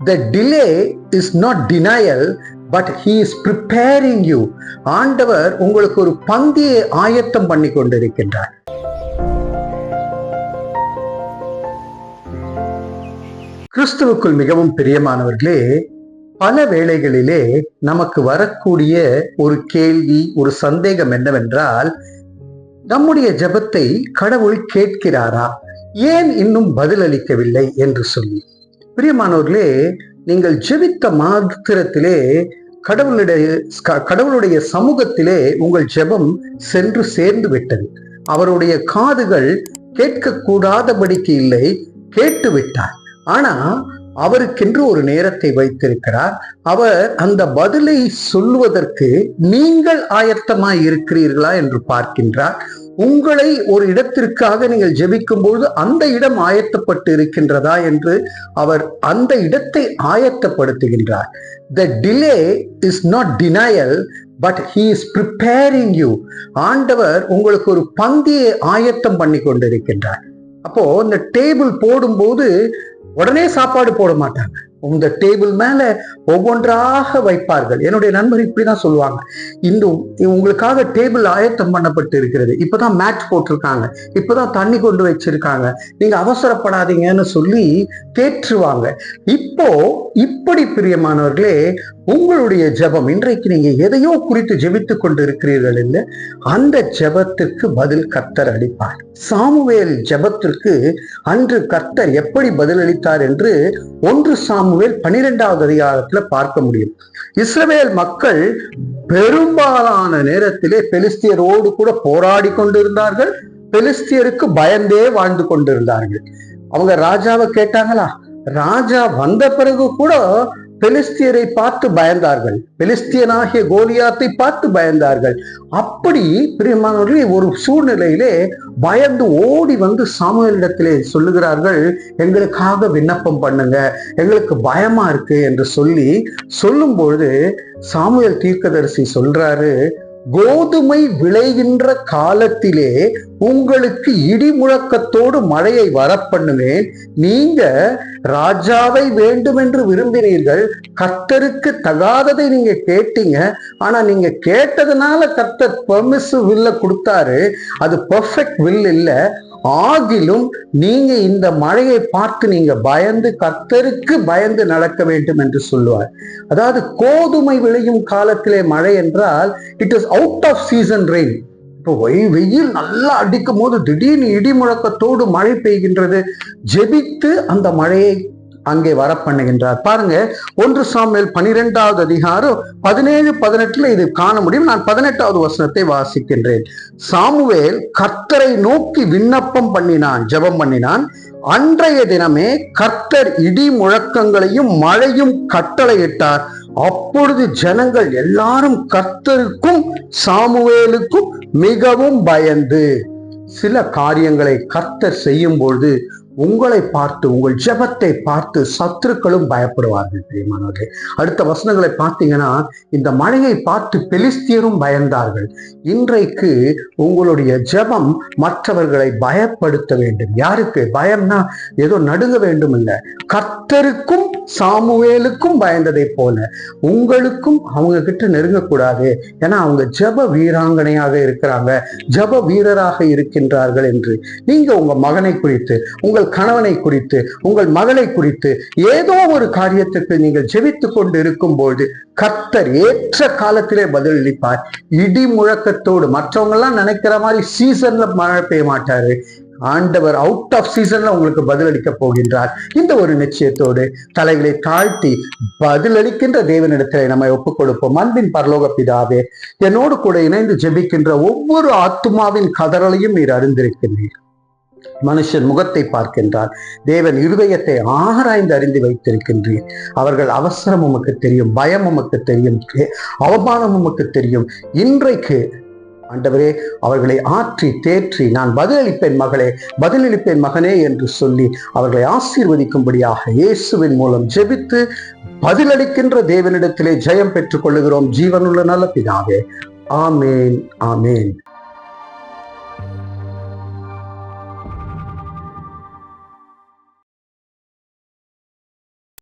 The delay is not denial but he is preparing you ஆண்டவர் உங்களுக்கு ஒரு பந்தியை ஆயத்தம் பண்ணி கொண்டிருக்கின்றார். கிறிஸ்துவுக்குள் மிகவும் பிரியமானவர்களே பல வேளைகளிலே நமக்கு வரக்கூடிய ஒரு கேள்வி ஒரு சந்தேகம் என்னவென்றால் நம்முடைய ஜெபத்தை கடவுள் கேட்கிறாரா? ஏன் இன்னும் பதிலளிக்கவில்லை என்று சொல்லி. பிரியமானவர்களே நீங்கள் ஜெபித்த மாத்திரத்திலே கடவுளுடைய கடவுளுடைய சமூகத்திலே உங்கள் ஜெபம் சென்று சேர்ந்து விட்டது அவருடைய காதுகள் கேட்கக்கூடாதபடிக்கு இல்லை கேட்டு விட்டார் ஆனா அவருக்கென்று ஒரு நேரத்தை வைத்திருக்கிறார். அவர் அந்த பதிலை சொல்லுவதற்கு நீங்கள் ஆயத்தமாய் இருக்கிறீர்களா என்று பார்க்கின்றார். உங்களை ஒரு இடத்திற்காக நீங்கள் ஜெபிக்கும் பொழுது அந்த இடம் ஆயத்தப்பட்டு இருக்கின்றதா என்று அவர் அந்த இடத்தை ஆயத்தப்படுத்துகின்றார். The delay is not denial but he is preparing you ஆண்டவர் உங்களுக்கு ஒரு பந்தியை ஆயத்தம் பண்ணி கொண்டிருக்கின்றார். அப்போ இந்த டேபிள் போடும்போது உடனே சாப்பாடு போட மாட்டாங்க. உங்க டேபிள் மேல ஒவ்வொன்றாக வைப்பார்கள். என்னுடைய நண்பர் இப்படிதான் சொல்லுவாங்க. இந்த உங்களுக்காக டேபிள் ஆயத்தம் பண்ணப்பட்டு இருக்கிறது. இப்பதான் மேட்ச் போட்டிருக்காங்க. இப்பதான் தண்ணி கொண்டு வச்சிருக்காங்க. நீங்க அவசரப்படாதீங்கன்னு சொல்லி தேற்றுவாங்க. இப்போ இப்படி பிரியமானவர்களே உங்களுடைய ஜபம் இன்றைக்கு நீங்க எதையோ குறித்து ஜெபித்துக் கொண்டு இருக்கிறீர்கள் இல்லை அந்த ஜபத்துக்கு பதில் கர்த்தர் அளிப்பார். சாமுவேல் ஜபத்திற்கு அன்று கர்த்தர் எப்படி பதிலளித்தார் என்று ஒன்று சாமு சாமுவேல் பனிரெண்டாவது அதிகாரத்துல பார்க்க முடியும். இஸ்ரவேல் மக்கள் பெரும்பாலான நேரத்திலே பெலிஸ்தியரோடு கூட போராடி கொண்டிருந்தார்கள். பெலிஸ்தியருக்கு பயந்தே வாழ்ந்து கொண்டிருந்தார்கள். அவங்க ராஜாவை கேட்டாங்களா? ராஜா வந்த பிறகு கூட பெலிஸ்தியரை பார்த்து பயந்தார்கள். பெலிஸ்தியனாகிய கோலியாத்தை பார்த்து பயந்தார்கள். அப்படி பிரியமானவர்களே ஒரு சூழ்நிலையிலே பயந்து ஓடி வந்து சாமுவேலிடத்திலே சொல்லுகிறார்கள் எங்களுக்காக விண்ணப்பம் பண்ணுங்க. எங்களுக்கு பயமா இருக்கு என்று சொல்லி சொல்லும் பொழுது சாமுவேல் தீர்க்கதரிசி சொல்றாரு கோதுமை விளைகின்ற காலத்திலே உங்களுக்கு இடி முழக்கத்தோடு மழையை வரப்பண்ணுவேன். நீங்க ராஜாவை வேண்டும் என்று விரும்பினீர்கள் கர்த்தருக்கு தகாததை நீங்க கேட்டீங்க. ஆனா நீங்க கேட்டதுனால கர்த்தர் பெர்மிசிவ் வில்ல கொடுத்தாரு. அது பெர்ஃபெக்ட் வில் இல்லை. ஆகிலும் நீங்க இந்த மழையை பார்த்து நீங்க பயந்து கர்த்தருக்கு பயந்து நடக்க வேண்டும் என்று சொல்லுவார். அதாவது கோதுமை விளையும் காலத்திலே மழை என்றால் it is out of season rain இப்போ வெய்- வெயில் நல்லா அடிக்கும் போது திடீர்னு இடி முழக்கத்தோடு மழை பெய்கின்றது. ஜெபித்து அந்த மழையை அங்கே வர பண்ணுகின்றார் பாருங்க ஒன்று சாமியல் பனிரெண்டாவது அதிகாரம் பதினேழு பதினெட்டுல இது காண முடியும். நான் பதினெட்டாவது வசனத்தை வாசிக்கின்றேன். சாமுவேல் கர்த்தரை நோக்கி விண்ணப்பம் பண்ணினான் ஜபம் பண்ணினான். அன்றைய தினமே கர்த்தர் இடி முழக்கங்களையும் மழையும் கட்டளையிட்டார். அப்பொழுது ஜனங்கள் எல்லாரும் கர்த்தருக்கும் சாமுவேலுக்கும் மிகவும் பயந்து சில காரியங்களை கர்த்தர் செய்யும் பொழுது உங்களை பார்த்து உங்கள் ஜெபத்தை பார்த்து சத்துருக்களும் பயப்படுவார்கள் பிரியமானவர்களே. அடுத்த வசனங்களை பார்த்தீங்கன்னா இந்த மழையை பார்த்து பெலிஸ்தியரும் பயந்தார்கள். இன்றைக்கு உங்களுடைய ஜபம் மற்றவர்களை பயப்படுத்த வேண்டும். யாருக்கு? பயம்னா ஏதோ நடுங்க வேண்டும் இல்லை கர்த்தருக்கும் சாமுவேலுக்கும் பயந்ததை போல. உங்களுக்கும் அவங்க கிட்ட நெருங்கக்கூடாது. ஏன்னா அவங்க ஜெப வீராங்கனையாக இருக்கிறாங்க. ஜெப வீரராக இருக்கின்றார்கள் என்று. நீங்க உங்க மகனை குறித்து உங்கள் உங்கள் கணவனை குறித்து உங்கள் மகளை குறித்து ஏதோ ஒரு காரியத்துக்கு நீங்கள் ஜெபித்து கொண்டு இருக்கும்போது கர்த்தர் ஏற்ற காலத்திலே பதிலளிப்பார் இடி முழக்கத்தோடு மற்றவங்க எல்லாம் நினைக்கிற மாதிரி சீசன்ல மழை பெய்ய மாட்டாரு. ஆண்டவர் அவுட் ஆஃப் சீசன்ல உங்களுக்கு பதிலளிக்க போகின்றார். இந்த ஒரு நிச்சயத்தோடு தலைகளை தாழ்த்தி பதிலளிக்கின்ற தேவனிடத்திலே நம்மை ஒப்புக் கொடுப்போம் அன்பின் பரலோக பிதாவே என்னோடு கூட இணைந்து ஜெபிக்கின்ற ஒவ்வொரு ஆத்மாவின் கதறலையும் நீர் அறிந்திருக்கின்றீர் மனுஷன் முகத்தை பார்க்கின்றார் தேவன் இருதயத்தை ஆராய்ந்து அறிந்து வைத்திருக்கின்றீர். அவர்கள் அவசரம் உமக்கு தெரியும் பயம் உமக்கு தெரியும் அவமானம் உமக்கு தெரியும். இன்றைக்கு ஆண்டவரே அவர்களை ஆற்றி தேற்றி நான் பதிலளிப்பேன் மகளே பதிலளிப்பேன் மகனே என்று சொல்லி அவர்களை ஆசீர்வதிக்கும்படியாக இயேசுவின் மூலம் ஜெபித்து பதிலளிக்கின்ற தேவனிடத்திலே ஜெயம் பெற்றுக் கொள்ளுகிறோம் ஜீவனுள்ள நல்ல பிதாவே. ஆமேன் ஆமேன்.